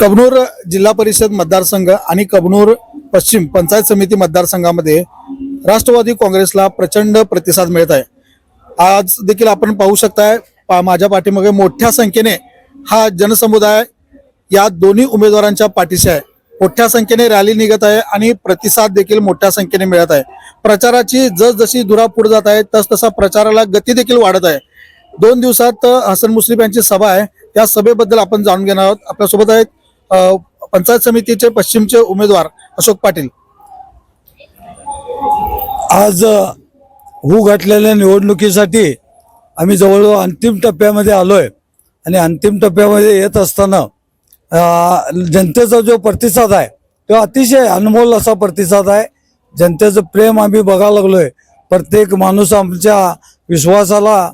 कबनूर जिल्हा परिषद मतदारसंघ आणि कबनूर पश्चिम पंचायत समिती मतदारसंघामध्ये राष्ट्रवादी काँग्रेसला प्रचंड प्रतिसाद मिळत आहे. आज देखील आपण पाहू शकताय पा- माझ्या पाठीमागे मोठ्या संख्येने हा जनसमुदाय या दोन्ही उमेदवारांच्या पाठीशी आहे. मोठ्या संख्येने रॅली निघत आहे आणि प्रतिसाद देखील मोठ्या संख्येने मिळत आहे. प्रचाराची जसजशी दुरा पुढे जात आहे तस तसा प्रचाराला गती देखील वाढत आहे. दोन दिवसात हसन मुश्रीफ यांची सभा आहे. या सभेबद्दल आपण जाणून घेणार आहोत. आपल्यासोबत आहेत पंचायत समितीचे पश्चिमचे उमेदवार अशोक पाटील. आज अ, घातलेल्या निवडणुकीसाठी आम्ही जवळजवळ अंतिम टप्प्यामध्ये आलोय. आणि अंतिम टप्प्यामध्ये येत असताना जनतेचा जो प्रतिसाद आहे तो अतिशय अनमोल असा प्रतिसाद आहे. जनतेचं प्रेम आम्ही बघायला लागलोय. प्रत्येक माणूस आमच्या विश्वासाला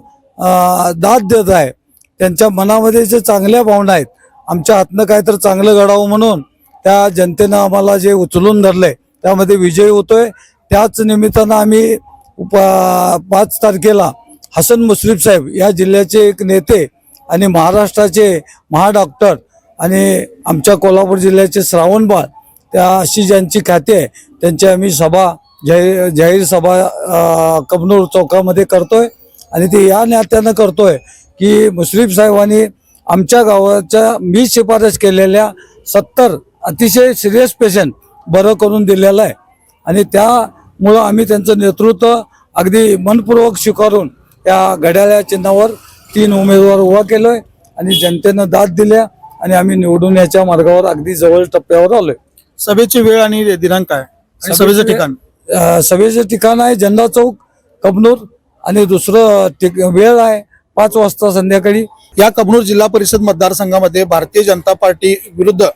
दाद देत आहे. त्यांच्या मनामध्ये जे चांगल्या भावना आहेत आमच्या हातनं काय तर चांगलं घडावं म्हणून त्या जनतेनं आम्हाला जे उचलून धरलंय त्यामध्ये विजयी होतोय. त्याच निमित्तानं आम्ही उप पाच तारखेला हसन मुश्रीफ साहेब या जिल्ह्याचे एक नेते आणि महाराष्ट्राचे महाडॉक्टर आणि आमच्या कोल्हापूर जिल्ह्याचे श्रावणबाळ त्या अशी ज्यांची ख्याती आहे त्यांची आम्ही सभा जाहीर जाहीर सभा कबनूर चौकामध्ये करतोय. आणि ते या नात्यानं करतोय. की मुश्रीफ साहेबांनी आमच्या गावाच्या मी शिफारस केलेल्या सत्तर अतिशय सिरियस पेशंट बरं करून दिलेलं आहे. आणि त्यामुळं आम्ही त्यांचं नेतृत्व अगदी मनपूर्वक स्वीकारून या घड्याळ्या चिन्हावर तीन उमेदवार उभा केलोय आणि जनतेनं दाद दिल्या आणि आम्ही निवडून याच्या मार्गावर अगदी जवळ टप्प्यावर आलोय. सभेची वेळ आणि दिनांक आहे सभेचं ठिकाण? सभेचं ठिकाण आहे झेंडा चौक कबनूर आणि दुसरं वेळ आहे पाच वाजता संध्याकाळी या कबनूर जिल्हा परिषद मतदारसंघामध्ये भारतीय जनता पार्टी विरुद्ध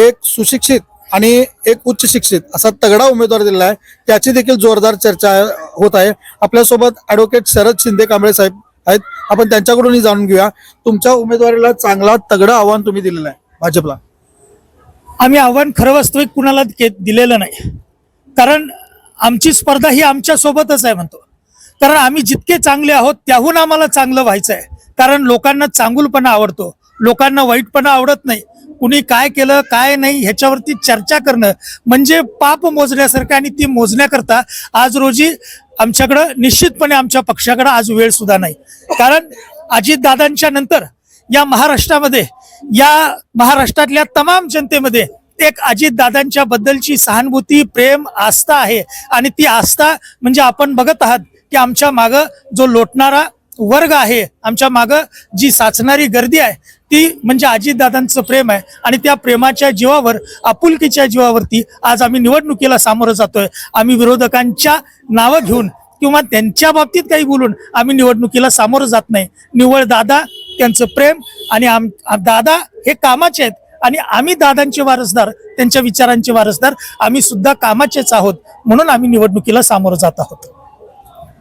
एक सुशिक्षित आणि एक उच्च शिक्षित असा तगडा उमेदवार दिलेला आहे. त्याची देखील जोरदार चर्चा होत आहे. आपल्यासोबत ॲडव्होकेट शरद शिंदे कांबळे साहेब आहेत. आपण त्यांच्याकडूनही जाणून घेऊया. तुमच्या उमेदवारीला चांगला तगडं आव्हान तुम्ही दिलेलं आहे भाजपला. आम्ही आव्हान खरं वास्तविक कुणाला दिलेलं नाही. कारण आमची स्पर्धा ही आमच्या सोबतच आहे म्हणतो. कारण आम्ही जितके चांगले आहोत त्याहून आम्हाला चांगलं व्हायचं आहे कारण लोकांना चांगुलपणा आवडतो. लोकांना वाईटपणा आवडत नाही. कुणी काय केलं काय नाही ह्याच्यावरती चर्चा करणं म्हणजे पाप मोजण्यासारखं आणि ती मोजण्याकरता आज रोजी आमच्याकडं निश्चितपणे आमच्या पक्षाकडं आज वेळ सुद्धा नाही. कारण अजितदादांच्या नंतर या महाराष्ट्रामध्ये या महाराष्ट्रातल्या तमाम जनतेमध्ये एक अजितदादांच्या बद्दलची सहानुभूती प्रेम आस्था आहे. आणि ती आस्था म्हणजे आपण बघत आहात की आमच्या मागं जो लोटणारा वर्ग आहे आमच्या मागं जी साचणारी गर्दी आहे ती म्हणजे अजितदादांचं प्रेम आहे. आणि त्या प्रेमाच्या जीवावर आपुलकीच्या जीवावरती आज आम्ही निवडणुकीला सामोरं जातोय. आम्ही विरोधकांच्या नावं घेऊन किंवा त्यांच्या बाबतीत काही बोलून आम्ही निवडणुकीला सामोरं जात नाही. निवळ दादा त्यांचं प्रेम आणि आम आम- दादा हे कामाचे आहेत. आणि आम्ही दादांचे वारसदार त्यांच्या विचारांचे वारसदार आम्ही सुद्धा कामाचेच आहोत. म्हणून आम्ही निवडणुकीला सामोरं जात आहोत.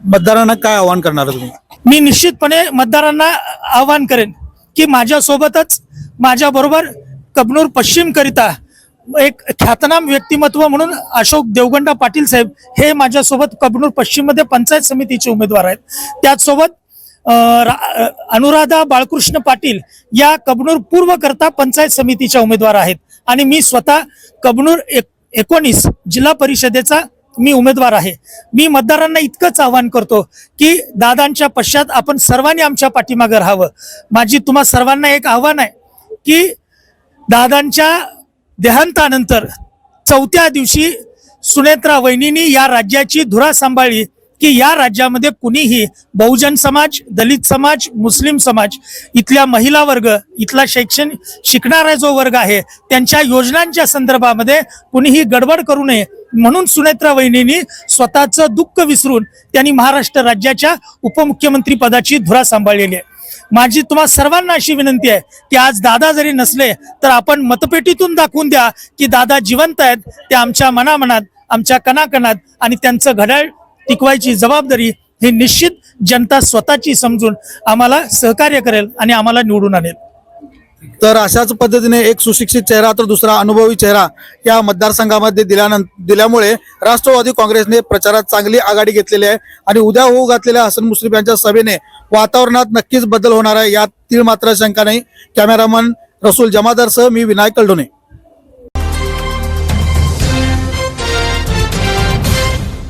मतदारांना काय आव्हान करणार तुम्ही? मी निश्चितपणे मतदारांना आवाहन करेन की माझ्यासोबतच माझ्या बरोबर कबनूर पश्चिम करिता एक ख्यातनाम व्यक्तिमत्व म्हणून अशोक देवगंडा पाटील साहेब हे माझ्यासोबत कबनूर पश्चिममध्ये पंचायत समितीचे उमेदवार आहेत. त्याचसोबत रा- अनुराधा बाळकृष्ण पाटील या कबनूर पूर्व करता पंचायत समितीच्या उमेदवार आहेत. आणि मी स्वतः कबनूर एक एकोणीस जिल्हा परिषदेचा मी उमेदवार आहे. मी मतदारांना इतकंच आवाहन करतो की दादांच्या पश्चात आपण सर्वांनी आमच्या पाठीमागे राहावं. माझी तुम्हा सर्वांना एक आव्हान आहे की दादांच्या देहांतानंतर चौथ्या दिवशी सुनेत्रा वहिनींनी या राज्याची धुरा सांभाळली की या राज्यामध्ये कुणीही बहुजन समाज दलित समाज मुस्लिम समाज इथल्या महिला वर्ग इथला शैक्षणिक शिकणारा जो वर्ग आहे त्यांच्या योजनांच्या संदर्भामध्ये कुणीही गडबड करू नये. म्हणून सुनेत्रा वहिनींनी स्वतःचं दुःख विसरून त्यांनी महाराष्ट्र राज्याच्या उपमुख्यमंत्री पदाची धुरा सांभाळलेली आहे. माझी तुम्हा सर्वांना अशी विनंती आहे की आज दादा जरी नसले तर आपण मतपेटीतून दाखवून द्या की दादा जिवंत आहेत ते आमच्या मनामनात आमच्या कणाकणात आणि त्यांचं घड्याळ टिकवायची जबाबदारी ही निश्चित जनता स्वतःची समजून आम्हाला सहकार्य करेल आणि आम्हाला निवडून आणेल. तर अशाच पद्धतीने एक सुशिक्षित चेहरा तर दुसरा अनुभवी चेहरा या मतदारसंघामध्ये दिल्यानंतर दिल्यामुळे राष्ट्रवादी काँग्रेसने प्रचारात चांगली आघाडी घेतलेली आहे आणि उद्या होऊ घातलेल्या हसन मुश्रीफ यांच्या सभेने वातावरणात नक्कीच बदल होणार आहे यात तीळ मात्र शंका नाही. कॅमेरामन रसूल जमादारसह मी विनायक कलडोने